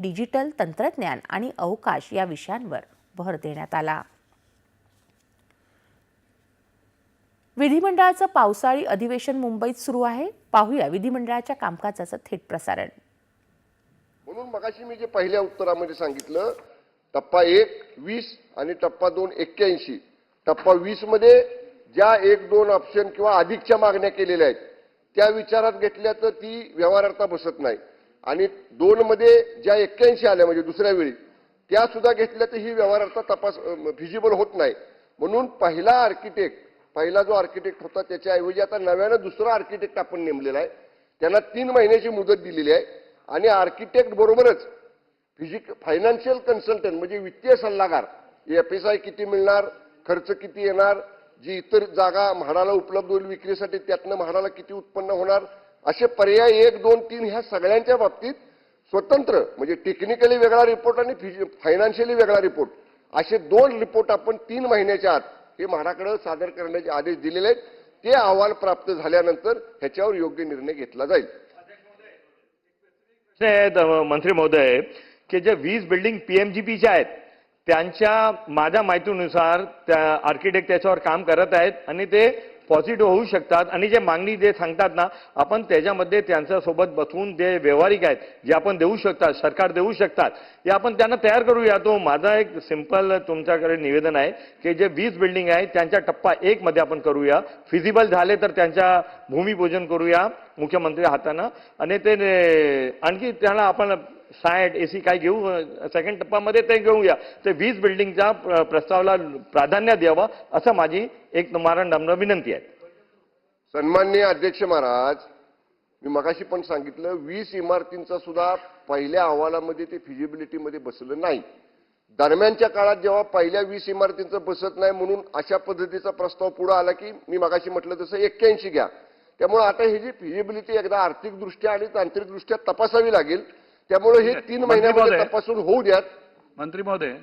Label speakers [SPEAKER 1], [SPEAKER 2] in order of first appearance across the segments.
[SPEAKER 1] Digital तंत्रज्ञान आणि अवकाश या विषयांवर भर देण्यात आला. विधिमंडळाचं पावसाळी अधिवेशन मुंबईत सुरू आहे. पाहूया विधिमंडळाच्या कामकाजाचं थेट प्रसारण.
[SPEAKER 2] म्हणून मगाशी मी जे पहिल्या उत्तरामध्ये सांगितलं टप्पा एक वीस आणि टप्पा दोन एक्क्याऐंशी. टप्पा वीसमध्ये ज्या एक दोन ऑप्शन किंवा अधिकच्या मागण्या केलेल्या आहेत त्या विचारात घेतल्या तर ती व्यवहारार्थ बसत नाही. आणि दोनमध्ये ज्या एक्क्याऐंशी आल्या म्हणजे दुसऱ्या वेळी त्या सुद्धा घेतल्या तर ही व्यवहारार्थ तपास फिजिबल होत नाही. म्हणून पहिला आर्किटेक्ट पहिला जो आर्किटेक्ट होता त्याच्याऐवजी आता नव्यानं दुसरा आर्किटेक्ट आपण नेमलेला आहे. त्यांना तीन महिन्याची मुदत दिलेली आहे. आणि आर्किटेक्ट बरोबरच फिजिक फायनान्शियल कन्सल्टंट म्हणजे वित्तीय सल्लागार एफ एस आय किती मिळणार खर्च किती येणार जी इतर जागा म्हाडाला उपलब्ध होईल विक्रीसाठी त्यातनं म्हाडाला किती उत्पन्न होणार असे पर्याय एक दोन तीन ह्या सगळ्यांच्या बाबतीत स्वतंत्र म्हणजे टेक्निकली वेगळा रिपोर्ट आणि फायनान्शियली वेगळा रिपोर्ट असे दोन रिपोर्ट आपण तीन महिन्याच्या आत हे म्हाडाकडे सादर करण्याचे आदेश दिलेले आहेत. ते अहवाल प्राप्त झाल्यानंतर ह्याच्यावर योग्य निर्णय घेतला जाईल.
[SPEAKER 3] मंत्री महोदय की जे वीज बिल्डिंग पीएमजीपीच्या आहेत त्यांच्या माझ्या माहितीनुसार त्या आर्किटेक्ट त्याच्यावर काम करत आहेत आणि ते पॉझिटिव्ह होऊ शकतात. आणि जे मागणी जे सांगतात ना आपण त्याच्यामध्ये त्यांच्यासोबत बसून जे व्यवहारिक आहेत जे आपण देऊ शकतात सरकार देऊ शकतात ते आपण त्यांना तयार करूया. तो माझा एक सिंपल तुमच्याकडे निवेदन आहे की जे वीस बिल्डिंग आहेत त्यांच्या टप्पा एकमध्ये आपण करूया. फिजिबल झाले तर त्यांच्या भूमिपूजन करूया. मुख्यमंत्री हातानं. आणि ते आणखी त्याला आपण सायठ ए सी काय घेऊ सेकंड टप्प्यामध्ये ते घेऊया. ते वीज बिल्डिंगच्या प्रस्तावाला प्राधान्य द्यावं असं माझी एक तुम्हाला नम्र विनंती आहे.
[SPEAKER 2] सन्माननीय अध्यक्ष महाराज मी मगाशी पण सांगितलं वीस इमारतींचा सुद्धा पहिल्या अहवालामध्ये ते फिजिबिलिटीमध्ये बसलं नाही. दरम्यानच्या काळात जेव्हा पहिल्या वीस इमारतींचं बसत नाही म्हणून अशा पद्धतीचा प्रस्ताव पुढे आला की मी मगाशी म्हटलं तसं एक्क्याऐंशी घ्या. त्यामुळे आता ही जी फिजिबिलिटी एकदा आर्थिकदृष्ट्या आणि तांत्रिकदृष्ट्या तपासावी लागेल त्यामुळे हे तीन
[SPEAKER 4] मंत्री
[SPEAKER 2] महिन्यामध्ये. तपासून होऊ द्यात
[SPEAKER 4] मंत्री महोदय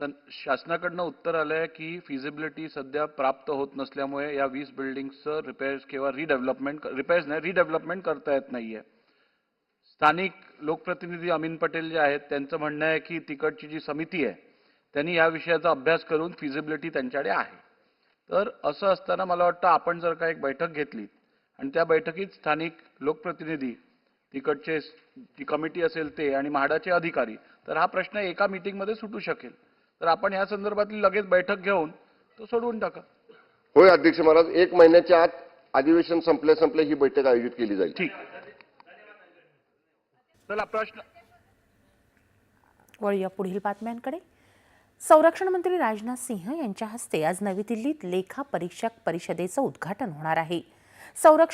[SPEAKER 4] सन- शासनाकडनं उत्तर आलंय की फिजिबिलिटी सध्या प्राप्त होत नसल्यामुळे या वीस बिल्डिंगचं रिपेअर्स किंवा रिडेव्हलपमेंट रिपेअर्स नाही रिडेव्हलपमेंट करता येत नाहीये स्थानिक लोकप्रतिनिधी अमीन पटेल जे आहेत त्यांचं म्हणणं आहे की तिकडची जी समिती आहे त्यांनी या विषयाचा अभ्यास करून फिजिबिलिटी त्यांच्याकडे आहे तर असं असताना मला वाटतं आपण जर का एक बैठक घेतली आणि त्या बैठकीत स्थानिक लोकप्रतिनिधी तिकडचे जी कमिटी असेल ते आणि म्हाडाचे अधिकारी तर हा प्रश्न एका मीटिंगमध्ये सुटू शकेल. तर आपण या संदर्भातली लगेच बैठक घेऊन तो सोडवून टाका.
[SPEAKER 2] होय अध्यक्ष महाराज एक महिन्याच्या आत अधिवेशन संपल्या संपल्या ही बैठक आयोजित केली जाईल.
[SPEAKER 4] ठीक. चला प्रश्न.
[SPEAKER 1] वळूया पुढील बातम्यांकडे. संरक्षण मंत्री राजनाथ सिंह यांच्या हस्ते आज नवी दिल्लीत लेखा परीक्षक परिषदेचं उद्घाटन होणार आहे. संरक्षण